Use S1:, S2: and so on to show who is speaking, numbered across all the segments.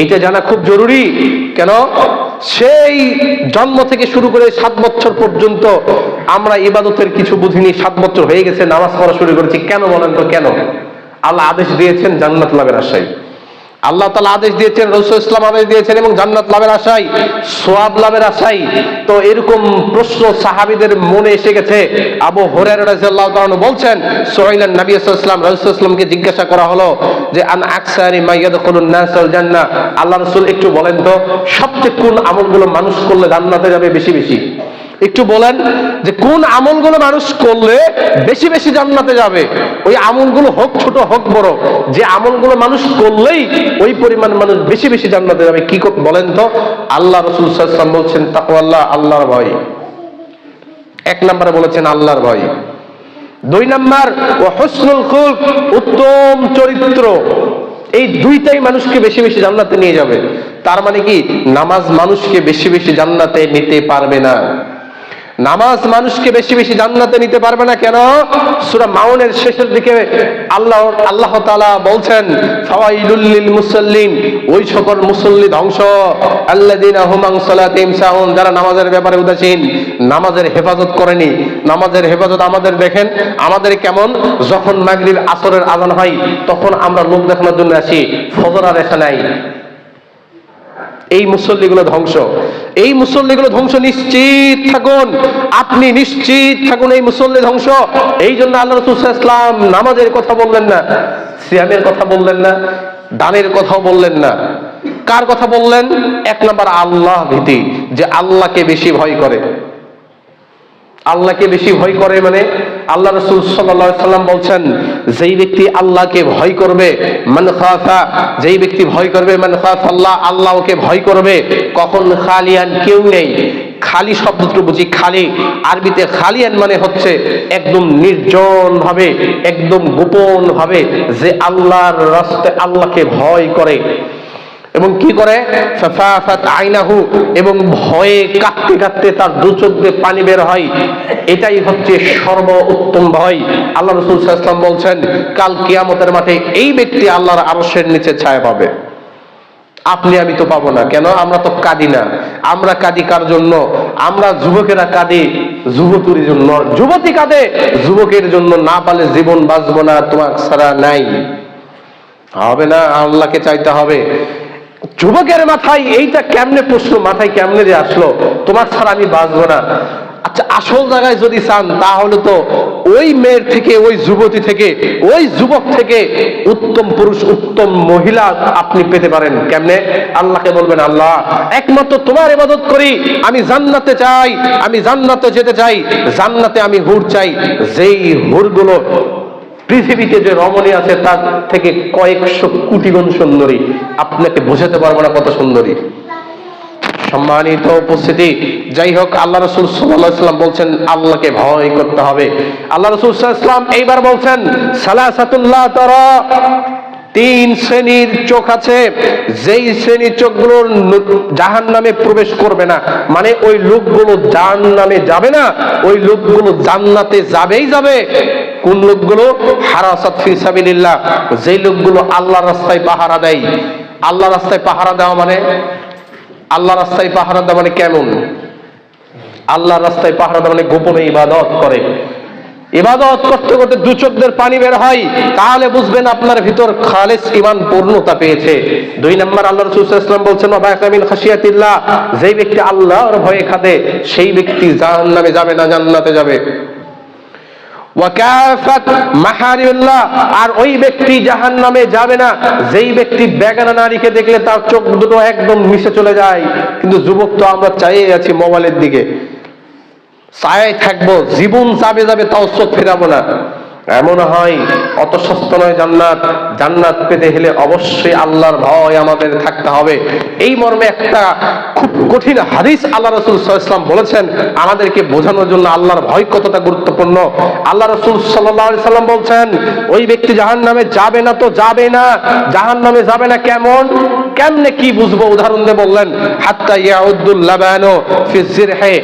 S1: এইটা জানা খুব জরুরি। কেন? সেই জন্ম থেকে শুরু করে সাত বছর পর্যন্ত আমরা ইবাদতের কিছু বুঝিনি, সাত বছর হয়ে গেছে, নামাজ পড়া শুরু করেছি। কেন বলেন তো কেন? আল্লাহ আদেশ দিয়েছেন জান্নাত লাভের আশায় আল্লাহ তালা আদেশ দিয়েছেন, রসুল ইসলাম আদেশ দিয়েছেন এবং জান্নাত লাভের আশাই সোয়াব লাভের আশাই তো এরকম প্রশ্ন সাহাবিদের মনে এসে গেছে। আবু হরের রাজিয়াল্লাহ তাআলা বলছেন সোহাইলান নবী ইসলাম ইসলামকে জিজ্ঞাসা করা হলো যে, আন আকসারি মাইয়াদখুলুন নাসাল জান্নাহ? আল্লাহ রসুল একটু বলেন তো, সবচেয়ে কোন আমলগুলো মানুষ করলে জান্নাতে যাবে বেশি বেশি? একটু বলেন যে কোন আমলগুলো মানুষ করলে বেশি বেশি জান্নাতে যাবে? ওই আমলগুলো হোক, ছোট হোক, বড়। যে আমলগুলো মানুষ করলেই ওই পরিমাণ মানুষ বেশি বেশি জান্নাতে যাবে। কি বলেন তো। আল্লাহ রসুল সাল্লাম বলছেন, তাকওয়াল্লাহ আল্লাহর ভয়। এক নম্বরে বলেছেন, আল্লাহর ভয়। দুই নাম্বার ও হসনুল খুলক, উত্তম চরিত্র। এই দুইটাই মানুষকে বেশি বেশি জান্নাতে নিয়ে যাবে। তার মানে কি? নামাজ মানুষকে বেশি বেশি জান্নাতে নিতে পারবে না। নামাজ মানুষকে বেশি বেশি জান্নাতে নিতে পারবে না কেন? সূরা মাউনের শেষের দিকে আল্লাহ আল্লাহ তাআলা বলছেন, ফাওয়াইলুল লিল মুসাল্লিন ওই সকল মুসল্লি ধ্বংস আল্লাযিনা হুম আন সালাতিহিম সাহুন যারা নামাজের ব্যাপারে উদাসীন, নামাজের হেফাজত করেনি। নামাজের হেফাজত আমাদের দেখেন, আমাদের কেমন? যখন মাগরিব আসরের আজান হয়, তখন আমরা লোক দেখানোর জন্য আসি ফজর আর এসে নাই। এই মুসল্লিগুলো ধ্বংস। এই মুসল্লিগুলো ধ্বংস নিশ্চিত থাকুন। আপনি নিশ্চিত থাকুন এই মুসল্লি ধ্বংস। এই জন্য আল্লাহ রসুল ইসলাম নামাজের কথা বললেন না, সিয়ামের কথা বললেন না, দানের কথাও বললেন না। কার কথা বললেন? এক নম্বর আল্লাহ ভীতি, যে আল্লাহকে বেশি ভয় করে। আল্লাহকে বেশি ভয় করে মানে আল্লাহ রসুল সাল্লাম বলছেন, যেই ব্যক্তি আল্লাহকে ভয় করবে, মান খাফা, যেই ব্যক্তি ভয় করবে, মান খাফ আল্লাহ আল্লাহ ওকে ভয় করবে, কখন খালিয়ান কেউ নেই। খালি শব্দটি বুঝি, খালি। আরবিতে খালিয়ান মানে হচ্ছে একদম নির্জন ভাবে একদম গোপন ভাবে যে আল্লাহর রাস্তায় আল্লাহকে ভয় করে। এবং কি করে? আইনাহু এবং ভয়ে কাঁদতে কাঁদতে তার দু চোখ দিয়ে পানি বের হয়। এটাই হচ্ছে সর্ব উত্তম ভয়। আল্লাহ রসুল সাল্লাম বলছেন, কাল কিয়ামতের মাঠে এই ব্যক্তি আল্লাহর আরশের নিচে ছায়া পাবে। আপনি, আমি তো পাবো না। কেন? আমরা তো কাঁদি না। আমরা কাঁদি কার জন্য? আমরা যুবকেরা কাঁদি যুবতীর জন্য। যুবতী কাঁদে, যুবকের জন্য না পালে জীবন বাঁচবো না, তোমার ছাড়া নাই। হবে না? আল্লাহকে চাইতে হবে। যুবকের মাথায় এইটা কেমনে প্রশ্ন, মাথায় কেমনে যে আসলো? তোমার ছাড়া আমি বাঁচবো না। আচ্ছা আসল জায়গায় যদি চান, তাহলে তো ওই মেয়ের থেকে, ওই যুবতী থেকে, ওই যুবক থেকে উত্তম পুরুষ, উত্তম মহিলা আপনি পেতে পারেন। কেমনে? আল্লাহকে বলবেন, আল্লাহ, একমাত্র তোমার ইবাদত করি। আমি জান্নাতে চাই, আমি জান্নাতে যেতে চাই। জান্নাতে আমি হুর চাই। যেই হুরগুলো পৃথিবীতে যে রমণী আছে, তার থেকে কয়েকশো কোটি গুণ সুন্দরী। আপনাকে বোঝাতে পারব না কত সুন্দরী। সম্মানিত উপস্থিতি, যাই হোক, আল্লাহ রসুল সাল্লাম বলছেন, আল্লাহকে ভয় করতে হবে। আল্লাহ রসুল ইসলাম এইবার বলছেন সালাসাতুল্লাহ তারা। তিন শ্রেণির চোখ আছে, যেই শ্রেণির চোখগুলো জাহান নামে প্রবেশ করবে না মানে ওই লোকগুলো জাহান নামে যাবে না, ওই লোকগুলো জান্নাতে যাবেই যাবে। কোন লোকগুলো? হারাসাত ফি সাবিলিল্লাহ, যেই লোকগুলো আল্লাহ রাস্তায় পাহারা দেয়। আল্লাহ রাস্তায় পাহারা দেওয়া মানে? আল্লাহ রাস্তায় পাহারা দেওয়া মানে কেমন? আল্লাহ রাস্তায় পাহারা দেওয়া মানে গোপনে ইবাদত করে। ইবাদত করতে করতে দু চোখদের পানি বের হয়, তাহলে বুঝবেন আপনার ভিতর খালেস ইমান পূর্ণতা পেয়েছে। দুই নম্বর, আল্লাহ রসুল ইসলাম বলছেন খাসিয়াতিল্লাহ যেই ব্যক্তি আল্লাহর ভয়ে খাদে, সেই ব্যক্তি জাহান্নামে যাবে না, জান্নাতে যাবে। আর ওই ব্যক্তি জাহান নামে যাবে না, যেই ব্যক্তি বেগানা নারীকে দেখলে তার চোখ দুটো একদম মিশে চলে যায়। কিন্তু যুবক তো আমরা চাইয়ে আছি মোবাইলের দিকে। চায়ে থাকব, জীবন যাবে যাবে, তাও চোখ ফেরাবো না। এমন হয় অত সস্ত নয় জান্নাত। জান্নাত পেতে হলে অবশ্যই আল্লাহর ভয় আমাদের থাকতে হবে। এই মর্মে একটা খুব কঠিন হাদিস আল্লাহ রসুল ইসলাম বলেছেন, আমাদেরকে বোঝানোর জন্য আল্লাহর ভয় কতটা গুরুত্বপূর্ণ। আল্লাহ রসুল সাল্লাহ সাল্লাম বলছেন, ওই ব্যক্তি জাহান নামে যাবে না তো যাবে না। জাহান নামে যাবে না কেমন? কেমনে কি বুঝব? উদাহরণ দিয়ে বললেন, হাত্তা ইয়াউদ্দুল লাবানো ফি জিরহে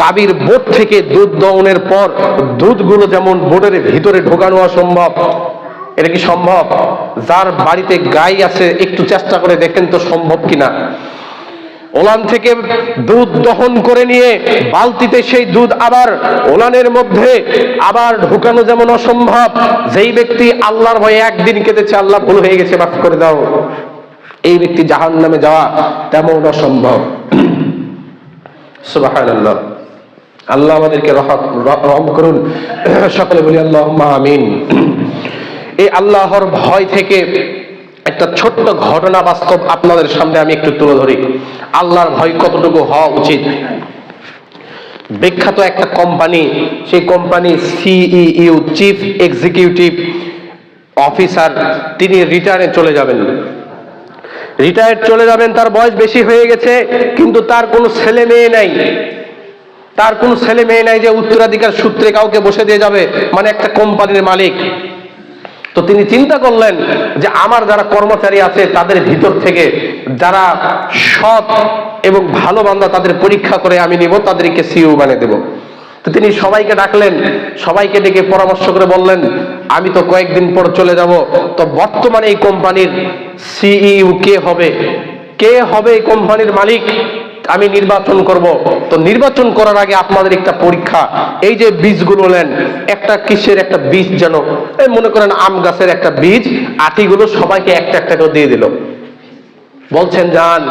S1: গাবির বোট থেকে দুধ দহনের পর দুধগুলো যেমন বোটের ভিতরে ঢোকানো অসম্ভব, এটা কি সম্ভব? যার বাড়িতে গাই আছে, একটু চেষ্টা করে দেখেন তো সম্ভব কিনা। ওলান থেকে দুধ দহন করে নিয়ে বালতিতে সেই দুধ আবার ওলানের মধ্যে আবার ঢুকানো যেমন অসম্ভব, যেই ব্যক্তি আল্লাহর ভয়ে একদিন কেঁদেছে, আল্লাহ ভুল হয়ে গেছে, মাফ করে দাও। এই ব্যক্তি জাহান নামে যাওয়া তেমন অসম্ভব আল্লাহ আমাদেরকে রহম করুন। সকলে বলি আল্লাহ আমিন। এই আল্লাহর ভয় থেকে একটা ছোট্ট ঘটনা বাস্তব আপনাদের সামনে আমি একটু তুলে ধরি। আল্লাহর ভয় কতটুকু হওয়া উচিত? বিখ্যাত একটা কোম্পানি, সেই company CEO, chief executive officer, তিনি রিটায়ারে চলে যাবেন। রিটায়ার চলে যাবেন, তার বয়স বেশি হয়ে গেছে, কিন্তু তার কোনো ছেলে মেয়ে নাই। তার কোনো ছেলে মেয়ে নাই যে উত্তরাধিকার সূত্রে কাউকে বসে দিয়ে যাবে মানে একটা কোম্পানির মালিক। তো তিনি চিন্তা করলেন যে আমার যারা কর্মচারী আছে, তাদের ভিতর থেকে যারা সৎ এবং ভালো বান্দা তাদের পরীক্ষা করে আমি নিব, তাদেরকে সিইও বানিয়ে দেব। তো তিনি সবাইকে ডাকলেন, সবাইকে ডেকে পরামর্শ করে বললেন, আমি তো কয়েকদিন পর চলে যাব, তো বর্তমানে এই কোম্পানির সিইউ কে হবে? কে হবে এই কোম্পানির মালিক? আমি নির্বাচন করব। তো নির্বাচন করার আগে আপনাদের একটা পরীক্ষা, এই যে বীজগুলো নেন, একটা কিসের একটা বীজ যেন, এই মনে করেন আম গাছের একটা বীজ, আটিগুলো সবাইকে একটা একটা করে দিয়ে দিল। বলছেন যান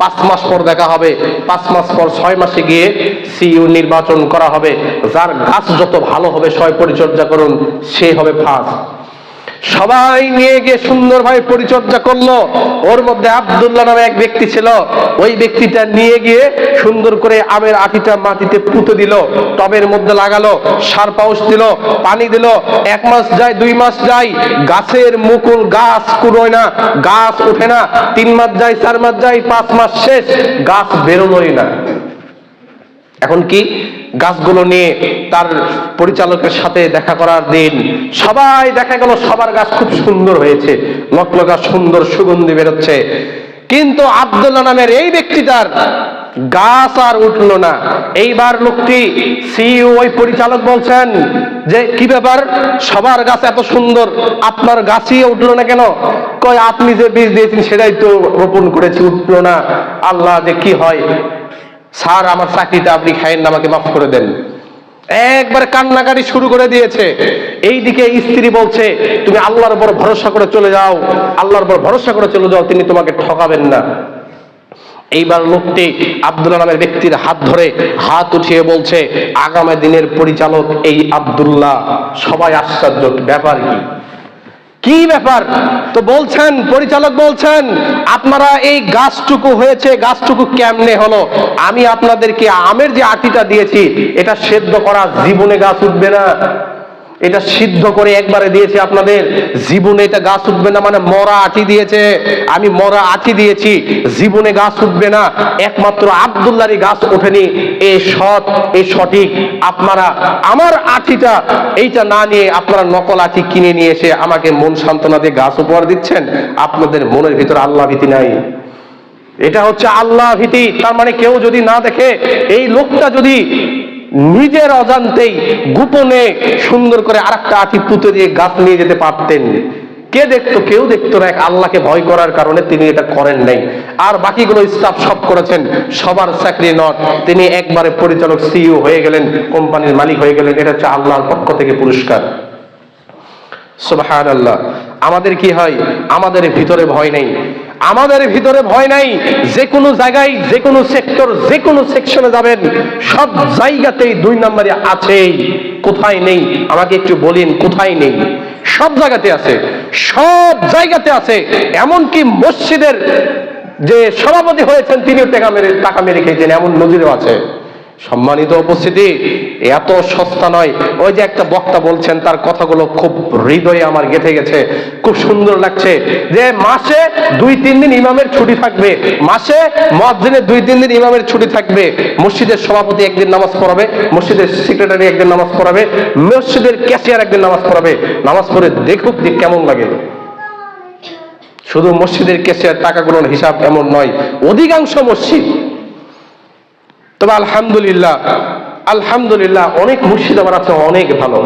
S1: পাঁচ মাস পর দেখা হবে, পাঁচ মাস পর ছয় মাসে গিয়ে সিইউ নির্বাচন করা হবে। যার গাছ যত ভালো হবে, সয় পরিচর্যা করুন, সে হবে ফার্স্ট। সবাই নিয়ে গিয়ে সুন্দরভাবে পরিচর্যা করল। ওর মধ্যে আব্দুল্লাহ নামে এক ব্যক্তি ছিল। ওই ব্যক্তিটা নিয়ে গিয়ে সুন্দর করে আমের আটিটা মাটিতে পুঁতে দিল, টবের মধ্যে লাগালো, সার পাউস দিল, পানি দিল। এক মাস যায়, দুই মাস যায়, গাছের মুকুল, গাছ কুড়োয় না, গাছ ওঠে না। তিন মাস যায়, চার মাস যায়, পাঁচ মাস শেষ, গাছ বেরোনোই না। এখন কি গাছগুলো নিয়ে তার পরিচালকের সাথে দেখা করার দিন? সবাই দেখা গেল সবার গাছ খুব সুন্দর হয়েছে লকলকা সুন্দর সুগন্ধি বেরোচ্ছে। কিন্তু আব্দুল্লাহ নামের এই ব্যক্তিটার গাছ আর উঠল না। এইবার লোকটি সিইও ওই পরিচালক বলছেন যে, কি ব্যাপার? সবার গাছ এত সুন্দর, আপনার গাছই উঠল না কেন? কয়, আপনি যে বীজ দিয়েছেন সেটাই তো রোপণ করেছি, উঠল না। আল্লাহ যে কি হয়? স্যার, আমার চাকরিটা আপনি খাইয়েন না, আমাকে মাফ করে দেন। একবারে কান্নাকাটি শুরু করে দিয়েছে। এইদিকে স্ত্রী বলছে, তুমি আল্লাহর উপর ভরসা করে চলে যাও। আল্লাহর উপর ভরসা করে চলে যাও, তিনি তোমাকে ঠকাবেন না। এইবার লোকটি আব্দুল্লাহ নামের ব্যক্তির হাত ধরে হাত উঠিয়ে বলছে, আগামী দিনের পরিচালক এই আব্দুল্লাহ, সবাই আশ্চর্য, ব্যাপার কি? কি ব্যাপার? তো বলছেন, পরিচালক বলছেন, আপনারা এই গাছটুকু হয়েছে, গাছটুকু কেমনে হলো? আমি আপনাদেরকে আমের যে আটিটা দিয়েছি, এটা সেদ্ধ করা জীবনে গাছ উঠবে না। এটা সিদ্ধ করে একবারে দিয়েছে আপনাদের। জীবনে এটা গাছ উঠবে না মানে মরা আঠি দিয়েছে। আমি মরা আঠি দিয়েছি, জীবনে গাছ উঠবে না। একমাত্র আবদুল্লারই গাছ ওঠেনি। এ সৎ, এ সঠিক। আপনারা আমার আঠিটা এইটা না নিয়ে আপনারা নকল আঠি কিনে নিয়ে এসে আমাকে মন সান্ত্বনা দিয়ে গাছ উপহার দিচ্ছেন, আপনাদের মনের ভিতরে আল্লাহ ভীতি নাই। এটা হচ্ছে আল্লাহ ভীতি। তার মানে কেউ যদি না দেখে, এই লোকটা যদি নিজের অজান্তেই গোপনে সুন্দর করে আরেকটা আঠি পুঁতে দিয়ে গাছ নিয়ে যেতে পারতেন। কে দেখতো, কেউ দেখতো না, এক আল্লাহকে ভয় করার কারণে তিনি এটা করেন নাই। আর বাকিগুলো স্টাফ সব করেছেন, সবার চাকরি নট। তিনি একবারে পরিচালক সিইও হয়ে গেলেন, কোম্পানির মালিক হয়ে গেলেন, এটা হচ্ছে আল্লাহর পক্ষ থেকে পুরস্কার। সুবহান আল্লাহ আমাদের কি হয়? আমাদের ভিতরে ভয় নেই। আমাদের ভিতরে ভয় নাই। যে কোনো জায়গায়, যে কোনো সেক্টর, যে কোনো সেকশনে যাবেন। সব জায়গাতেই দুই নম্বরে আছেই কোথায় নেই? আমাকে একটু বলিন, কোথায় নেই? সব জায়গাতে আছে। সব জায়গাতে আছে। এমনকি মসজিদের যে সভাপতি হয়েছেন, তিনিও টাকা মেরে টাকা মেরে খেয়েছেন। এমন নজিরও আছে। সম্মানিত উপস্থিতি এত সস্তা নয়। ওই যে একটা বক্তা বলছেন, তার কথাগুলো খুব হৃদয়ে আমার গেঁথে গেছে। খুব সুন্দর লাগছে যে মাসে দুই, তিন দিন ইমামের ছুটি থাকবে। মাসে মসজিদে দুই, তিন দিন ইমামের ছুটি থাকবে। মসজিদের সভাপতি একদিন নামাজ পড়াবে, মসজিদের সেক্রেটারি একদিন নামাজ পড়াবে, মসজিদের ক্যাশিয়ার একদিন নামাজ পড়াবে। নামাজ পড়ে দেখুক দিক কেমন লাগে। শুধু মসজিদের ক্যাশিয়ার, টাকাগুলোর হিসাব এমন নয়, অধিকাংশ মসজিদ তবে আলহামদুলিল্লাহ আলহামদুলিল্লাহ অনেক মুর্শিদ আমার আছে অনেক ভালো।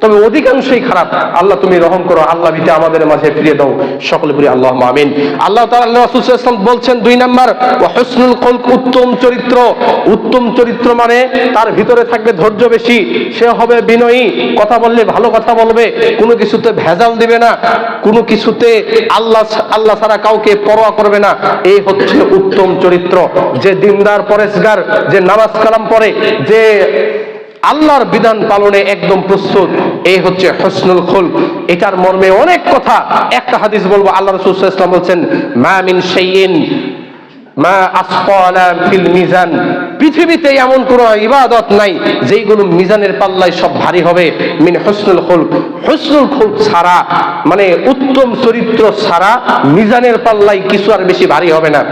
S1: তবে অধিকাংশই খারাপ। আল্লাহ তুমি রহম করো, আল্লাহ ভিতে আমাদের মাঝে ফিরিয়ে দাও। সকলে বলি আল্লাহ আমিন। আল্লাহ তাআলা রাসূল বলছেন দুই নাম্বার হুসনুল খলক উত্তম চরিত্র। উত্তম চরিত্র মানে তার ভিতরে থাকবে ধৈর্য বেশি। সে হবে বিনয়ী, কথা বললে ভালো কথা বলবে, কোনো কিছুতে ভেজাল দিবে না, কোনো কিছুতে আল্লাহ আল্লাহ ছাড়া কাউকে পরোয়া করবে না। এই হচ্ছে উত্তম চরিত্র। যে দিনদার পরেশগার, যে নামাজ কালাম পড়ে, যে আল্লাহর বিধান পালনে একদম প্রস্তুত। এই হচ্ছে হসনুল খুল এটার মর্মে অনেক কথা। একটা হাদিস বলব, আল্লাহ রসুল ইসলাম বলছেন, মা মিন শাইইন, মা আসফালা ফিল মিজান। পৃথিবীতে এমন কোন ইবাদত নাই, যেইগুলো মিজানের পাল্লায় সব ভারী হবে, মিন হসনুল খুল হসনুল খুল ছাড়া মানে উত্তম চরিত্র ছাড়া মিজানের পাল্লায় কিছু আর বেশি ভারী হবে না।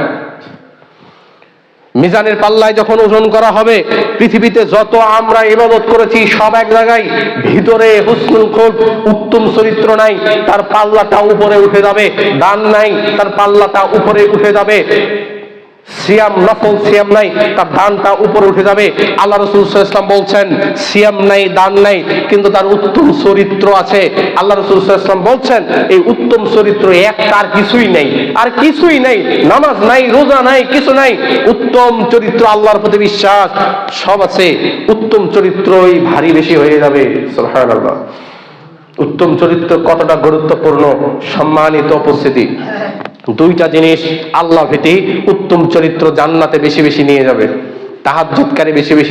S1: মিজানের পাল্লায় যখন ওজন করা হবে, পৃথিবীতে যত আমরা ইবাদত করেছি, সব এক জায়গায় ভিতরে হুসনুল খোল, উত্তম চরিত্র নাই, তার পাল্লাটা উপরে উঠে যাবে, দান নাই, তার পাল্লাটা উপরে উঠে যাবে। সিয়াম নফল, সিয়াম নাই, তার দানটা উপরে উঠে যাবে। আল্লাহ রসুল ইসলাম বলছেন, সিয়াম নাই, দান নাই, কিন্তু তার উত্তম চরিত্র আছে। আল্লাহ রসুল ইসলাম বলছেন, এই উত্তম চরিত্র এক তার কিছুই নেই। আর কিছুই নেই, নামাজ নাই, রোজা নাই, কিছু নাই, উত্তম চরিত্র আল্লাহর প্রতি বিশ্বাস, সব আছে। উত্তম চরিত্রই ভারী বেশি হয়ে যাবে, সুবহানাল্লাহ। উত্তম চরিত্র কতটা গুরুত্বপূর্ণ? সম্মানিত উপস্থিতি। দুইটা জিনিস আল্লাহ ভীতি উত্তম চরিত্র জান্নাতে বেশি বেশি নিয়ে যাবে তাহাজ্জুদকারী বেশি বেশি